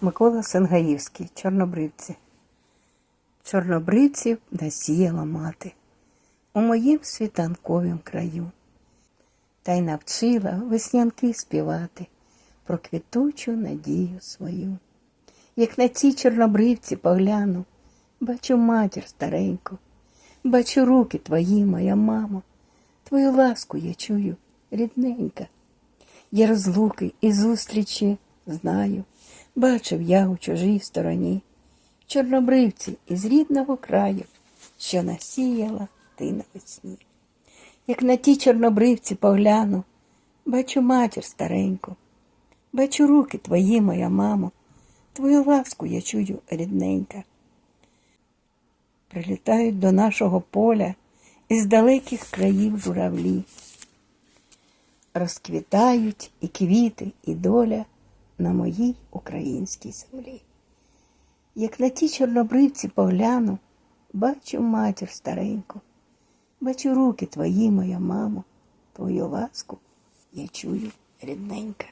Микола Сангаївський, Чорнобривці. Чорнобривців насіяла мати у моїм світанковім краю, та й навчила веснянки співати про квітучу надію свою. Як на ці чорнобривці погляну, бачу матір стареньку, бачу руки твої, моя мамо, твою ласку я чую, рідненька. Є розлуки і зустрічі знаю, бачив я у чужій стороні. Чорнобривці із рідного краю, що насіяла ти навесні. Як на ті чорнобривці погляну, бачу матір стареньку, бачу руки твої, моя мамо, твою ласку я чую, рідненька. Прилітають до нашого поля із далеких країв журавлі. Розквітають і квіти, і доля на моїй українській землі. Як на ті чорнобривці погляну, бачу матір стареньку, бачу руки твої, моя мамо, твою ласку я чую рідненька.